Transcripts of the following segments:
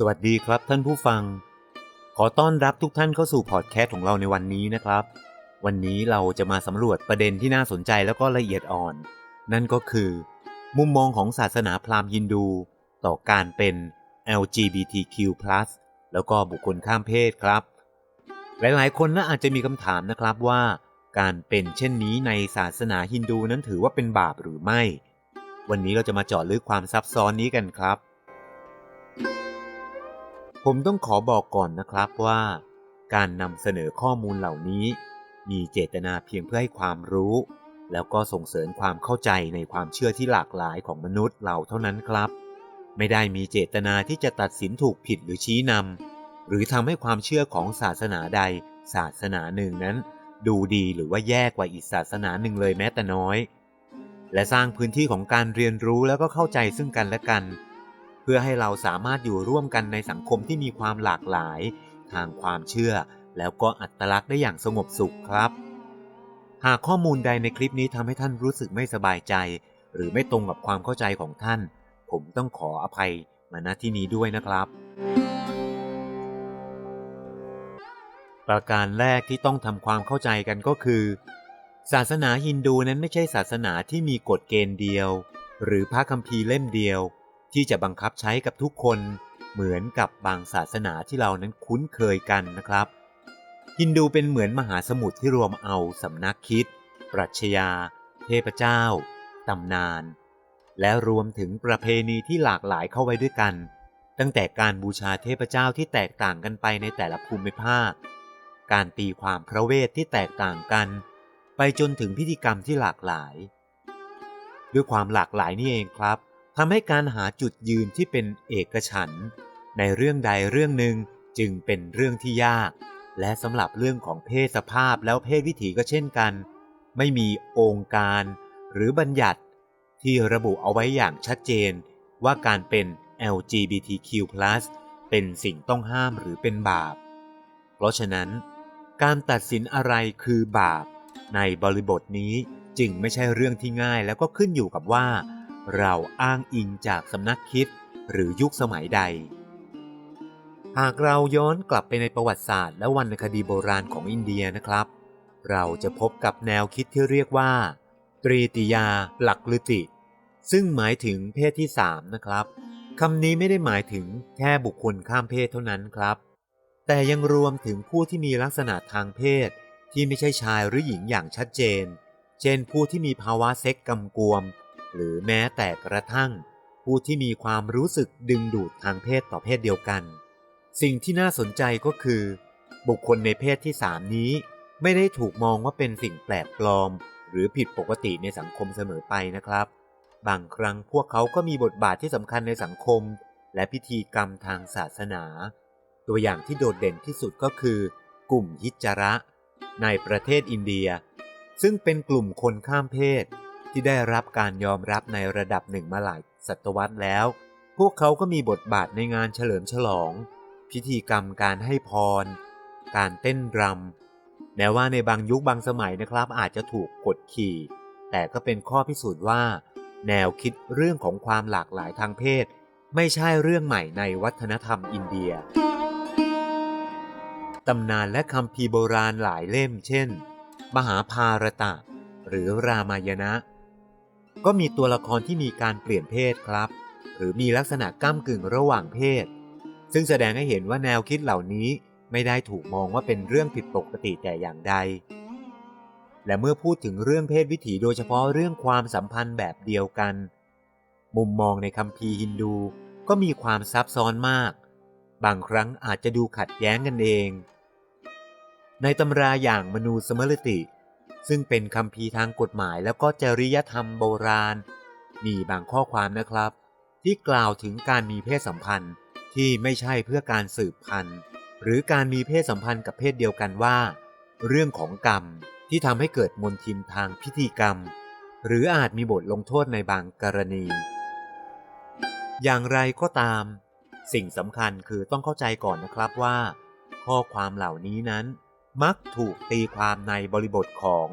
สวัสดีครับท่านผู้ฟัง ขอต้อนรับทุกท่านเข้าสู่พอดแคสต์ของเราในวันนี้นะครับ วันนี้เราจะมาสำรวจประเด็นที่น่าสนใจแล้วก็ละเอียดอ่อน นั่นก็คือ มุมมองของศาสนาพราหมณ์ฮินดู ต่อการเป็น LGBTQ+ แล้วก็บุคคลข้ามเพศครับ หลายๆ คนน่าอาจจะมีคำถามนะครับว่า การเป็นเช่นนี้ในศาสนาฮินดูนั้นถือว่าเป็นบาปหรือไม่ วันนี้เราจะมาเจาะลึกความซับซ้อนนี้กันครับ ผมต้องขอบอกก่อนนะครับว่า การนำเสนอข้อมูลเหล่านี้ มีเจตนาเพียงเพื่อให้ความรู้ แล้วก็ส่งเสริมความเข้าใจในความเชื่อที่หลากหลายของมนุษย์เราเท่านั้นครับ ไม่ได้มีเจตนาที่จะตัดสินถูกผิดหรือชี้นำหรือทำให้ความเชื่อของศาสนาใด ศาสนาหนึ่งนั้น ดูดีหรือว่าแย่กว่าอีกศาสนาหนึ่งเลยแม้แต่น้อย และสร้างพื้นที่ของการเรียนรู้แล้วก็เข้าใจซึ่งกันและกัน พื่อให้เราสามารถอยู่ร่วมกันในสังคมที่มีความหลากหลาย ทางความเชื่อ แล้วก็อัตลักษณ์ได้อย่างสงบสุขครับ หากข้อมูลใดในคลิปนี้ทำให้ท่านรู้สึกไม่สบายใจ หรือไม่ตรงกับความเข้าใจของท่าน ผมต้องขออภัยมาณที่นี้ด้วยนะครับ ประการแรกที่ต้องทำความเข้าใจกันก็คือ ศาสนาฮินดูนั้นไม่ใช่ศาสนาที่มีกฎเกณฑ์เดียว หรือพระคัมภีร์เล่มเดียว ที่จะบังคับใช้กับทุกคนเหมือนกับบางศาสนาที่เรานั้นคุ้นเคยกันนะครับ ฮินดูเป็นเหมือนมหาสมุทรที่รวมเอาสำนักคิด ปรัชญา เทพเจ้า ตำนาน และรวมถึงประเพณีที่หลากหลายเข้าไว้ด้วยกัน ตั้งแต่การบูชาเทพเจ้าที่แตกต่างกันไปในแต่ละภูมิภาค การตีความพระเวทที่แตกต่างกัน ไปจนถึงพิธีกรรมที่หลากหลาย ด้วยความหลากหลายนี่เองครับ ทำให้การหาจุดยืนที่เป็นเอกฉันในเรื่องใดเรื่องหนึ่งจึงเป็นเรื่องที่ยาก และสำหรับเรื่องของเพศสภาพแล้วเพศวิถีก็เช่นกัน ไม่มีองค์การ หรือบัญญัติ ที่ระบุเอาไว้อย่างชัดเจน ว่าการเป็น LGBTQ+ เป็นสิ่งต้องห้ามหรือเป็นบาป เพราะฉะนั้น การตัดสินอะไรคือบาป ในบริบทนี้จึงไม่ใช่เรื่องที่ง่ายแล้วก็ขึ้นอยู่กับว่า เราอ้างอิงจากสำนักคิดหรือยุคสมัยใด หากเราย้อนกลับไปในประวัติศาสตร์และวรรณคดีโบราณของอินเดียนะครับ เราจะพบกับแนวคิดที่เรียกว่า ตรีติยาหลักฤติ ซึ่งหมายถึงเพศที่สามนะครับคำนี้ไม่ได้หมายถึงแค่บุคคลข้ามเพศเท่านั้นครับ แต่ยังรวมถึงผู้ที่มีลักษณะทางเพศ ที่ไม่ใช่ชายหรือหญิงอย่างชัดเจน เช่นผู้ที่มีภาวะเซ็กกำกวม หรือแม้แต่กระทั่ง ผู้ที่มีความรู้สึกดึงดูดทางเพศต่อเพศเดียวกัน สิ่งที่น่าสนใจก็คือ บุคคลในเพศที่สามนี้ ไม่ได้ถูกมองว่าเป็นสิ่งแปลกปลอม หรือผิดปกติในสังคมเสมอไปนะครับ บางครั้งพวกเขาก็มีบทบาทที่สำคัญในสังคม และพิธีกรรมทางศาสนา ตัวอย่างที่โดดเด่นที่สุดก็คือ กลุ่มฮิจจาระ ในประเทศอินเดีย ซึ่งเป็นกลุ่มคนข้ามเพศ ที่ได้รับการยอมรับในระดับหนึ่งมาหลายศตวรรษแล้ว พวกเขาก็มีบทบาทในงานเฉลิมฉลอง พิธีกรรมการให้พร การเต้นรำแม้ว่าในบางยุคบางสมัยนะครับ อาจจะถูกกดขี่ แต่ก็เป็นข้อพิสูจน์ว่า แนวคิดเรื่องของความหลากหลายทางเพศ ไม่ใช่เรื่องใหม่ในวัฒนธรรมอินเดียตำนานและคำพีโบราณหลายเล่ม เช่น มหาภารตะ หรือรามายณะ ก็มีตัวละครที่มีการเปลี่ยนเพศครับ หรือมีลักษณะก้ากึ่งระหว่างเพศ ซึ่งแสดงให้เห็นว่าแนวคิดเหล่านี้ไม่ได้ถูกมองว่าเป็นเรื่องผิดปกติแต่อย่างใด และเมื่อพูดถึงเรื่องเพศวิถีโดยเฉพาะเรื่องความสัมพันธ์แบบเดียวกัน มุมมองในคัมภีร์ฮินดูก็มีความซับซ้อนมาก บางครั้งอาจจะดูขัดแย้งกันเอง ในตำราอย่างมนูสมรติ ซึ่งเป็นคัมภีทางกฎหมายแล้วก็จริยธรรมโบราณ มีบางข้อความนะครับ ที่กล่าวถึงการมีเพศสัมพันธ์ที่ไม่ใช่เพื่อการสืบพันธุ์ หรือการมีเพศสัมพันธ์กับเพศเดียวกันว่า เรื่องของกรรมที่ทำให้เกิดมนทินทางพิธีกรรม หรืออาจมีบทลงโทษในบางกรณี อย่างไรก็ตาม สิ่งสำคัญคือต้องเข้าใจก่อนนะครับว่า ข้อความเหล่านี้นั้น มักถูกตีความในบริบทของ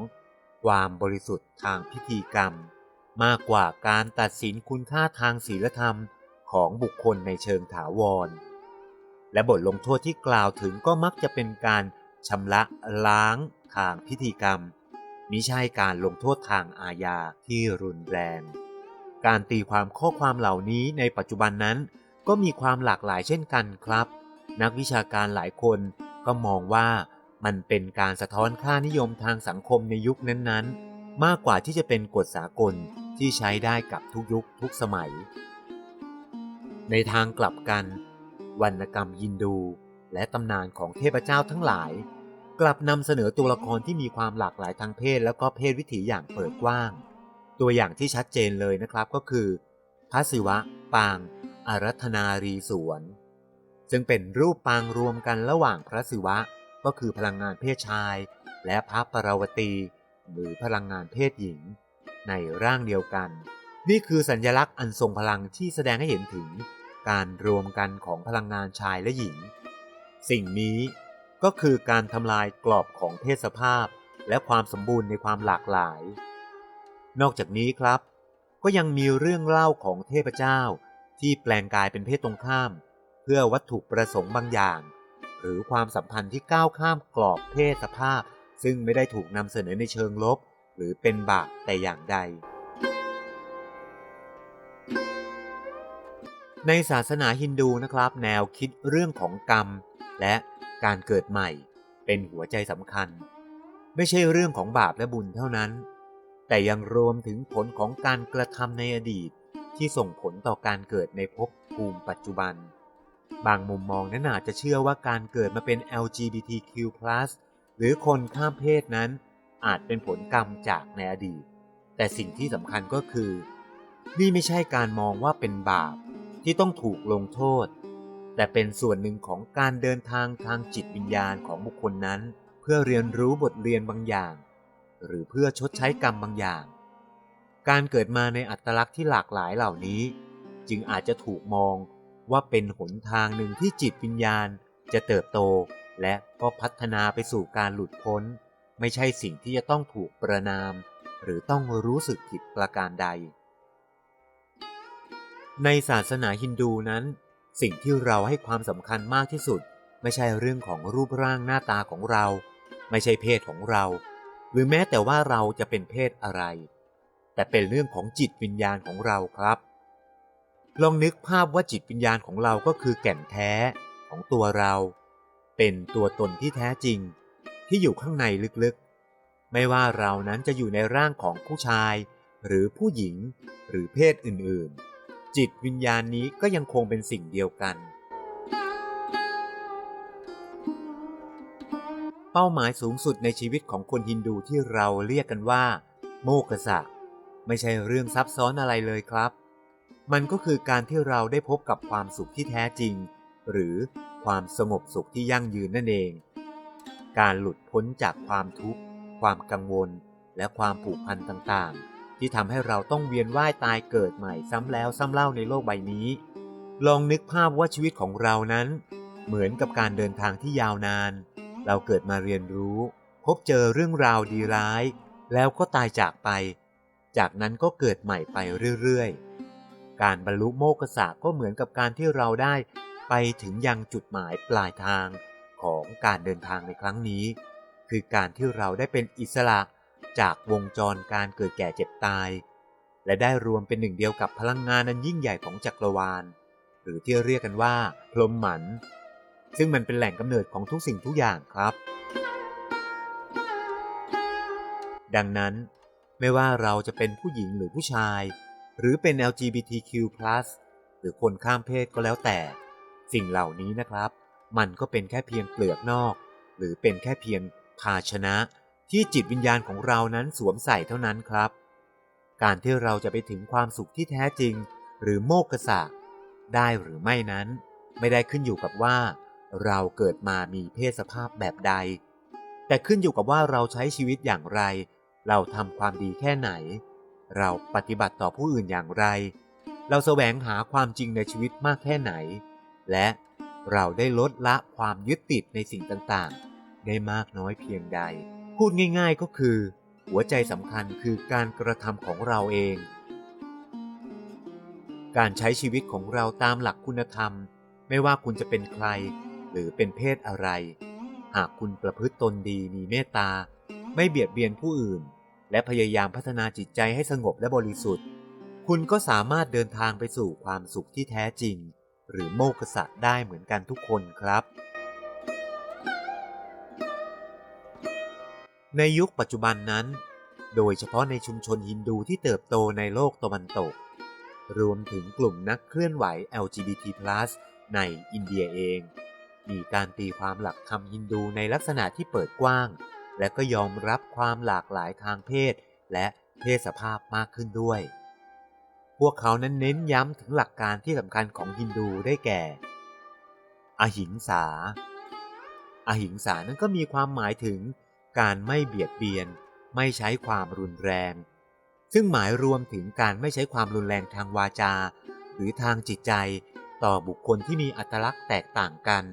ความบริสุทธิ์ทางพิธีกรรม มากกว่าการตัดสินคุณค่าทางศีลธรรมของบุคคลในเชิงถาวร และบทลงโทษที่กล่าวถึงก็มักจะเป็นการชำระล้างทางพิธีกรรมมิใช่การลงโทษทางอาญาที่รุนแรง การตีความข้อความเหล่านี้ในปัจจุบันนั้น ก็มีความหลากหลายเช่นกันครับ นักวิชาการหลายคนก็มองว่า มันเป็นการสะท้อนค่านิยมทางสังคมในยุคนั้นๆ มากกว่าที่จะเป็นกฎสากลที่ใช้ได้กับทุกยุคทุกสมัย ในทางกลับกัน วรรณกรรมยินดูและตำนานของเทพเจ้าทั้งหลาย กลับนำเสนอตัวละครที่มีความหลากหลายทางเพศแล้วก็เพศวิถีอย่างเปิดกว้าง ตัวอย่างที่ชัดเจนเลยนะครับก็คือพระศิวะ ปางอารัธนารีสวน ซึ่งเป็นรูปปางรวมกันระหว่างพระศิวะ ก็คือพลังงานเพศชาย และพระปราวตี หรือพลังงานเพศหญิง ในร่างเดียวกัน นี่คือสัญญลักษณ์อันทรงพลังที่แสดงให้เห็นถึงการรวมกันของพลังงานชายและหญิง สิ่งนี้ก็คือการทำลายกรอบของเพศสภาพ และความสมบูรณ์ในความหลากหลาย นอกจากนี้ครับ ก็ยังมีเรื่องเล่าของเทพเจ้าที่แปลงกายเป็นเพศตรงข้าม เพื่อวัตถุประสงค์บางอย่าง หรือความสัมพันธ์ที่ก้าวข้ามกรอบเพศสภาพ ซึ่งไม่ได้ถูกนำเสนอในเชิงลบ หรือเป็นบาปแต่อย่างใด ในศาสนาฮินดูนะครับ แนวคิดเรื่องของกรรม และการเกิดใหม่ เป็นหัวใจสำคัญ ไม่ใช่เรื่องของบาปและบุญเท่านั้น แต่ยังรวมถึงผลของการกระทำในอดีตที่ส่งผลต่อการเกิดในภพภูมิปัจจุบัน บางมุมมองนั้นอาจจะเชื่อว่าการเกิดมาเป็น LGBTQ+ หรือคนข้ามเพศนั้น อาจเป็นผลกรรมจากในอดีต แต่สิ่งที่สำคัญก็คือ นี่ไม่ใช่การมองว่าเป็นบาปที่ต้องถูกลงโทษ แต่เป็นส่วนหนึ่งของการเดินทางทางจิตวิญญาณของบุคคลนั้น เพื่อเรียนรู้บทเรียนบางอย่าง หรือเพื่อชดใช้กรรมบางอย่าง การเกิดมาในอัตลักษณ์ที่หลากหลายเหล่านี้ จึงอาจจะถูกมอง ว่าเป็นหนทางหนึ่งที่จิตวิญญาณจะเติบโต และก็พัฒนาไปสู่การหลุดพ้น ไม่ใช่สิ่งที่จะต้องถูกประนาม หรือต้องรู้สึกผิดประการใด ในศาสนาฮินดูนั้น สิ่งที่เราให้ความสำคัญมากที่สุด ไม่ใช่เรื่องของรูปร่างหน้าตาของเรา ไม่ใช่เพศของเรา หรือแม้แต่ว่าเราจะเป็นเพศอะไร แต่เป็นเรื่องของจิตวิญญาณของเราครับ ลองนึกภาพว่าจิตวิญญาณของเราก็คือแก่นแท้ของตัวเรา เป็นตัวตนที่แท้จริง ที่อยู่ข้างในลึกๆ ไม่ว่าเรานั้นจะอยู่ในร่างของผู้ชาย หรือผู้หญิง หรือเพศอื่นๆ จิตวิญญาณนี้ก็ยังคงเป็นสิ่งเดียวกัน เป้าหมายสูงสุดในชีวิตของคนฮินดูที่เราเรียกกันว่า โมกษะ ไม่ใช่เรื่องซับซ้อนอะไรเลยครับ มันก็คือการที่เราได้พบกับความสุขที่แท้จริง หรือความสงบสุขที่ยั่งยืนนั่นเอง การหลุดพ้นจากความทุกข์ ความกังวล และความผูกพันต่างๆ ที่ทำให้เราต้องเวียนว่ายตายเกิดใหม่ซ้ำแล้วซ้ำเล่าในโลกใบนี้ ลองนึกภาพว่าชีวิตของเรานั้น เหมือนกับการเดินทางที่ยาวนาน เราเกิดมาเรียนรู้ พบเจอเรื่องราวดีร้าย แล้วก็ตายจากไป จากนั้นก็เกิดใหม่ไปเรื่อยๆ การบรรลุโมกษะก็เหมือนกับการที่เราได้ ไปถึงยังจุดหมายปลายทางของการเดินทางในครั้งนี้ คือการที่เราได้เป็นอิสระจากวงจรการเกิดแก่เจ็บตาย และได้รวมเป็นหนึ่งเดียวกับพลังงานอันยิ่งใหญ่ของจักรวาล หรือที่เรียกกันว่าพรหมหมัน ซึ่งมันเป็นแหล่งกำเนิดของทุกสิ่งทุกอย่างครับ ดังนั้นไม่ว่าเราจะเป็นผู้หญิงหรือผู้ชาย หรือเป็น LGBTQ+ หรือคนข้ามเพศก็แล้วแต่ สิ่งเหล่านี้นะครับ มันก็เป็นแค่เพียงเปลือกนอก หรือเป็นแค่เพียงภาชนะที่จิตวิญญาณของเรานั้นสวมใส่เท่านั้นครับ การที่เราจะไปถึงความสุขที่แท้จริง หรือโมกษะได้หรือไม่นั้น ไม่ได้ขึ้นอยู่กับว่า เราเกิดมามีเพศสภาพแบบใด แต่ขึ้นอยู่กับว่าเราใช้ชีวิตอย่างไร เราทำความดีแค่ไหน เราปฏิบัติต่อผู้อื่นอย่างไร เราแสวงหาความจริงในชีวิตมากแค่ไหน และเราได้ลดละความยึดติดในสิ่งต่างๆ ได้มากน้อยเพียงใด พูดง่าย ๆก็คือ หัวใจสำคัญคือการกระทำของเราเอง การใช้ชีวิตของเราตามหลักคุณธรรม ไม่ว่าคุณจะเป็นใคร หรือเป็นเพศอะไร หากคุณประพฤติตนดีมีเมตตา ไม่เบียดเบียนผู้อื่น และพยายามพัฒนาจิตใจให้สงบและบริสุทธิ์ คุณก็สามารถเดินทางไปสู่ความสุขที่แท้จริง หรือโมกษะได้เหมือนกันทุกคนครับ ในยุคปัจจุบันนั้น โดยเฉพาะในชุมชนฮินดูที่เติบโตในโลกตะวันตก รวมถึงกลุ่มนักเคลื่อนไหว LGBT+ ในอินเดียเอง มีการตีความหลักคำฮินดูในลักษณะที่เปิดกว้าง และก็ยอมรับความหลากหลายทางเพศ และเพศสภาพมากขึ้นด้วย พวกเขานั้นเน้นย้ำถึงหลักการที่สำคัญของฮินดูได้แก่ อหิงสา อหิงสานั้นก็มีความหมายถึงการไม่เบียดเบียน ไม่ใช้ความรุนแรง ซึ่งหมายรวมถึงการไม่ใช้ความรุนแรงทางวาจา หรือทางจิตใจต่อบุคคลที่มีอัตลักษณ์แตกต่างกัน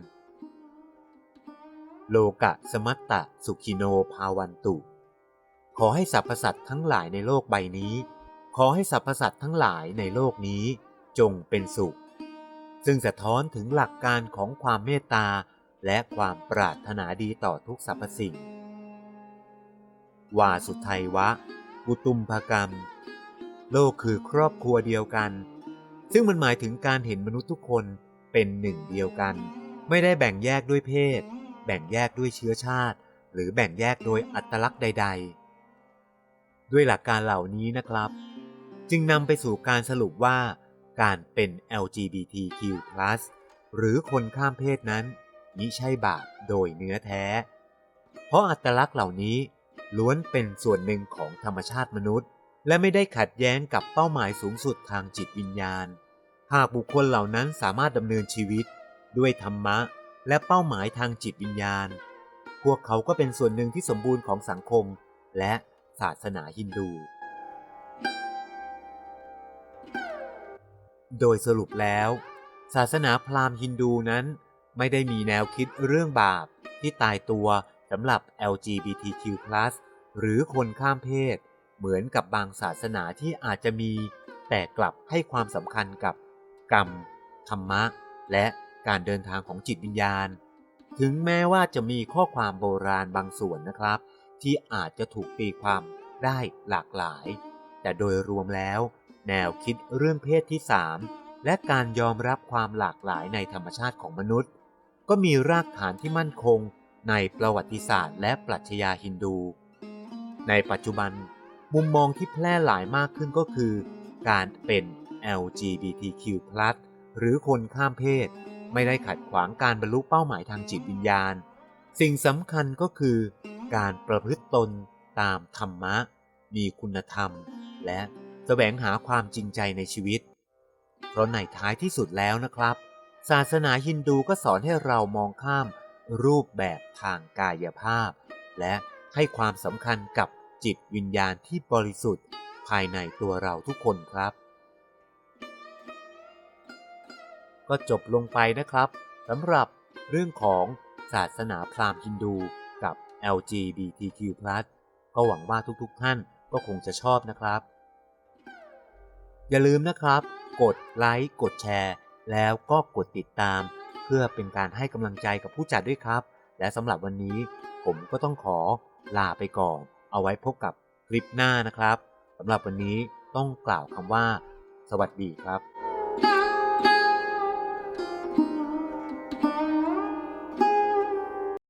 โลกะสมัตตะสุขิโนภาวันตุ ขอให้สรรพสัตว์ทั้งหลายในโลกใบนี้ ขอให้สรรพสัตว์ทั้งหลายในโลกนี้จงเป็นสุข ซึ่งสะท้อนถึงหลักการของความเมตตาและความปรารถนาดีต่อทุกสรรพสิ่ง วาสุทัยวะกุตุมภกรรม โลกคือครอบครัวเดียวกัน ซึ่งมันหมายถึงการเห็นมนุษย์ทุกคนเป็นหนึ่งเดียวกัน ไม่ได้แบ่งแยกด้วยเพศ บ่งแยกด้วยเชื้อชาติ หรือแบ่งแยกโดยอัตลักษณ์ใด ๆ ด้วยหลักการเหล่านี้นะครับ จึงนำไปสู่การสรุปว่า การเป็น LGBTQ+ หรือคนข้ามเพศนั้นมิใช่บาปโดยเนื้อแท้ เพราะอัตลักษณ์เหล่านี้ล้วนเป็นส่วนหนึ่งของธรรมชาติมนุษย์ และไม่ได้ขัดแย้งกับเป้าหมายสูงสุดทางจิตวิญญาณ หากบุคคลเหล่านั้นสามารถดำเนินชีวิตด้วยธรรมะ และเป้าหมายทางจิตวิญญาณ พวกเขาก็เป็นส่วนหนึ่งที่สมบูรณ์ของสังคมและศาสนาฮินดู โดยสรุปแล้ว ศาสนาพราหมณ์ฮินดูนั้น ไม่ได้มีแนวคิดเรื่องบาปที่ตายตัวสำหรับ LGBTQ+ หรือคนข้ามเพศ เหมือนกับบางศาสนาที่อาจจะมี แต่กลับให้ความสำคัญกับกรรม ธรรมะ และ การเดินทางของจิตวิญญาณ ถึงแม้ว่าจะมีข้อความโบราณบางส่วนนะครับ ที่อาจจะถูกตีความได้หลากหลาย แต่โดยรวมแล้ว แนวคิดเรื่องเพศที่สามและการยอมรับความหลากหลายในธรรมชาติของมนุษย์ ก็มีรากฐานที่มั่นคงในประวัติศาสตร์ และปรัชญาฮินดู ในปัจจุบัน มุมมองที่แพร่หลายมากขึ้นก็คือ การเป็น LGBTQ+ หรือคนข้ามเพศ ไม่ได้ขัดขวางการบรรลุเป้าหมายทางจิตวิญญาณ สิ่งสำคัญก็คือ การประพฤติตนตามธรรมะ มีคุณธรรม และแสวงหาความจริงใจในชีวิต เพราะในท้ายที่สุดแล้วนะครับ ศาสนาฮินดูก็สอนให้เรามองข้ามรูปแบบทางกายภาพ และให้ความสำคัญกับจิตวิญญาณที่บริสุทธิ์ ภายในตัวเราทุกคนครับ ก็จบลงไปนะครับสำหรับเรื่องของศาสนาพราหมณ์ฮินดูกับ LGBTQ+ ก็หวังว่าทุกๆ ท่านก็คงจะชอบนะครับ อย่าลืมนะครับ กดไลค์กดแชร์ แล้วก็กดติดตาม เพื่อเป็นการให้กำลังใจกับผู้จัดด้วยครับ และสำหรับวันนี้ผมก็ต้องขอลาไปก่อน เอาไว้พบกับคลิปหน้านะครับสำหรับวันนี้ต้องกล่าวคำว่า สวัสดีครับ